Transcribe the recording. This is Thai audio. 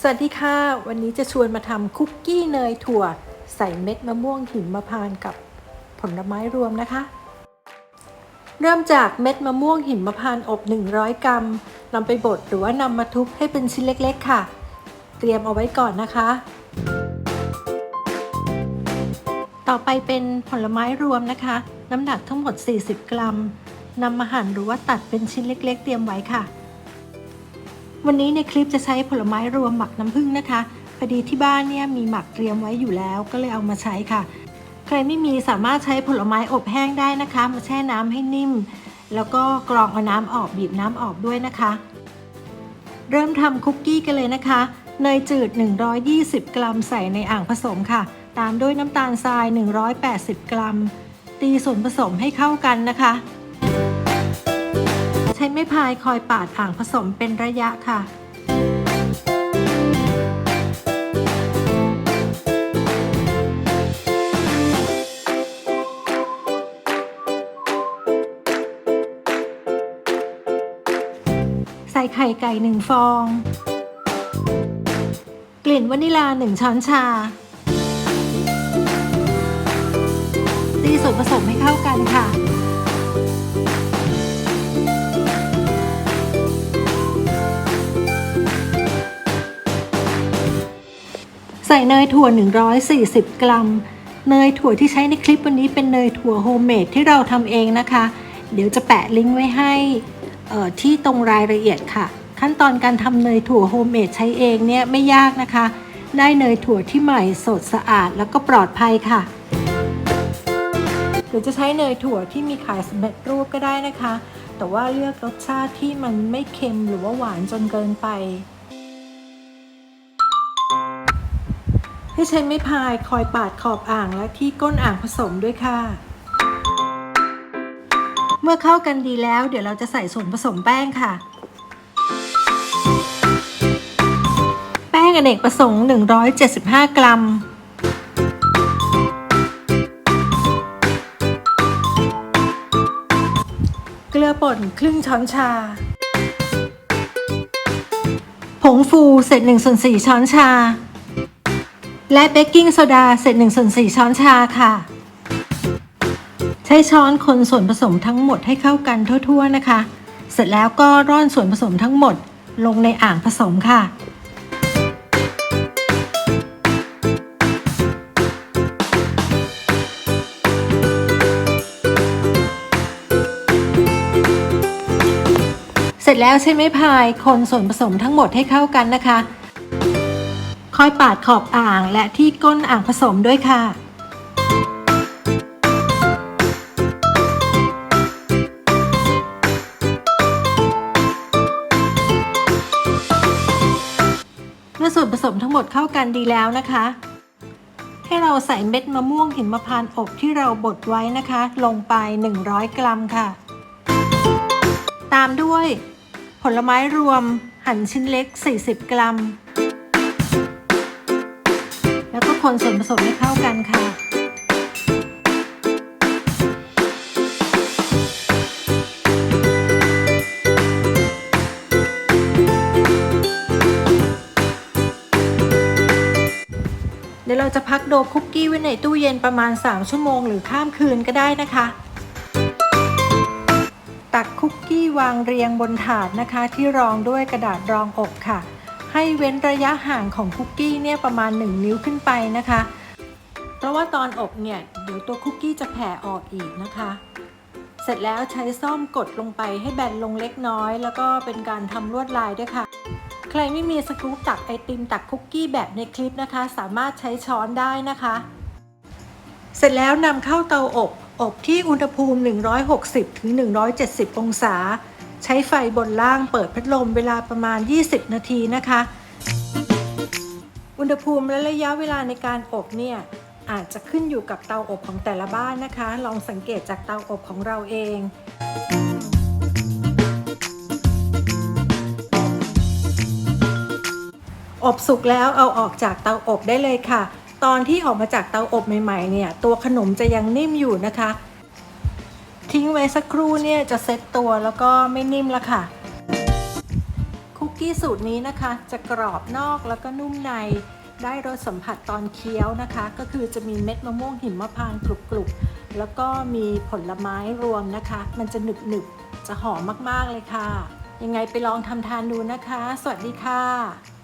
สวัสดีค่ะ วันนี้จะชวนมาทำคุกกี้เนยถั่ว ใส่เม็ดมะม่วงหิมพานต์กับผลไม้รวมนะคะ เริ่มจากเม็ดมะม่วงหิมพานต์อบ 100 กรัมนำไปบดหรือว่านำมาทุบให้เป็นชิ้นเล็กๆค่ะ เตรียมเอาไว้ก่อนนะคะ ต่อไปเป็นผลไม้รวมนะคะ น้ำหนักทั้งหมด 40 กรัมนำมาหั่นหรือว่าตัดเป็นชิ้นเล็ก ๆ เตรียมไว้ค่ะ วันนี้ในคลิปจะใช้ผลไม้รวมหมักน้ำผึ้งนะคะพอดีที่บ้านเนี่ยมีหมักเตรียมไว้อยู่แล้วก็เลยเอามาใช้ค่ะ ใครไม่มีสามารถใช้ผลไม้อบแห้งได้นะคะ มาแช่น้ำให้นิ่ม แล้วก็กรองเอาน้ำออกบีบน้ำออกด้วยนะคะ เริ่มทำคุกกี้กันเลยนะคะเนยจืด 120 กรัมใส่ในอ่างผสมค่ะ ตามด้วยน้ำตาลทราย 180 กรัม ตีส่วนผสมให้เข้ากันนะคะ ช้ไม้พายคอยปาดอ่างผสมเป็นระยะค่ะใส่ไข่ไก่หนึ่งฟอง กลิ่นวานิลาหนึ่งช้อนชา ตีส่วนผสมให้เข้ากันค่ะ ใส่เนยถั่ว 140 กรัม เนยถั่วที่ใช้ในคลิปวันนี้เป็นเนยถั่วโฮมเมดที่เราทำเองนะคะ เดี๋ยวจะแปะลิงก์ไว้ให้ที่ตรงรายละเอียดค่ะ ขั้นตอนการทำเนยถั่วโฮมเมดใช้เองเนี่ยไม่ยากนะคะ ได้เนยถั่วที่ใหม่สดสะอาดแล้วก็ปลอดภัยค่ะหรือจะใช้เนยถั่วที่มีขายสำเร็จรูปก็ได้นะคะ แต่ว่าเลือกรสชาติที่มันไม่เค็มหรือว่าหวานจนเกินไป ให้ใช้ไม้พายคอยปาดขอบอ่างและที่ก้นอ่างผสมด้วยค่ะ เมื่อเข้ากันดีแล้ว เดี๋ยวเราจะใส่ส่วนผสมแป้งค่ะ แป้งอเนกประสงค์ 175 กรัมเกลือป่นครึ่งช้อนชา ผงฟูเศษ1ส่วน4ช้อนชา และเบกกิ้งโซดาเศษ1ส่วน4ช้อนชาค่ะ ใช้ช้อนคนส่วนผสมทั้งหมดให้เข้ากันทั่วๆนะคะ เสร็จแล้วก็ร่อนส่วนผสมทั้งหมดลงในอ่างผสมค่ะเสร็จแล้วใช้ไม้พายคนส่วนผสมทั้งหมดให้เข้ากันนะคะ คอยปาดขอบอ่างและที่ก้นอ่างผสมด้วยค่ะ เมื่อส่วนผสมทั้งหมดเข้ากันดีแล้วนะคะ ให้เราใส่เม็ดมะม่วงหิมพานต์อบที่เราบดไว้นะคะ ลงไป 100 กรัมค่ะ ตามด้วยผลไม้รวมหั่นชิ้นเล็ก 40 กรัม คนส่วนผสมให้เข้ากันค่ะ เดี๋ยวเราจะพักโดคุกกี้ไว้ในตู้เย็นประมาณ 3 ชั่วโมงหรือข้ามคืนก็ได้นะคะ ตักคุกกี้วางเรียงบนถาดนะคะที่รองด้วยกระดาษรองอบค่ะ ให้เว้นระยะห่างของคุกกี้เนี่ยประมาณ 1 นิ้วขึ้นไปนะคะ เพราะว่าตอนอบเนี่ยเดี๋ยวตัวคุกกี้จะแผ่ออกอีกนะคะ เสร็จแล้วใช้ซ่อมกดลงไปให้แบนลงเล็กน้อย แล้วก็เป็นการทำลวดลายด้วยค่ะ ใครไม่มีสกรูปตักไอติมตักคุกกี้แบบในคลิปนะคะ สามารถใช้ช้อนได้นะคะ เสร็จแล้วนำเข้าเตาอบอบที่อุณหภูมิ 160ถึง170 องศา ใช้ไฟบนล่างเปิดพัดลมเวลาประมาณ 20 นาทีนะคะ อุณหภูมิและระยะเวลาในการอบเนี่ยอาจจะขึ้นอยู่กับเตาอบของแต่ละบ้านนะคะ ลองสังเกตจากเตาอบของเราเอง อบสุกแล้วเอาออกจากเตาอบได้เลยค่ะ ตอนที่ออกมาจากเตาอบใหม่ๆเนี่ย ตัวขนมจะยังนิ่มอยู่นะคะ ทิ้งไว้สักครู่เนี่ยจะเซ็ตตัวแล้วก็ไม่นิ่มแล้วค่ะ คุกกี้สูตรนี้นะคะจะกรอบนอกแล้วก็นุ่มในได้รสสัมผัสตอนเคี้ยวนะคะ ก็คือจะมีเม็ดมะม่วงหิมพานต์กรุบๆ แล้วก็มีผลไม้รวมนะคะ มันจะหนึบๆ จะหอมมากๆเลยค่ะ ยังไงไปลองทำทานดูนะคะ สวัสดีค่ะ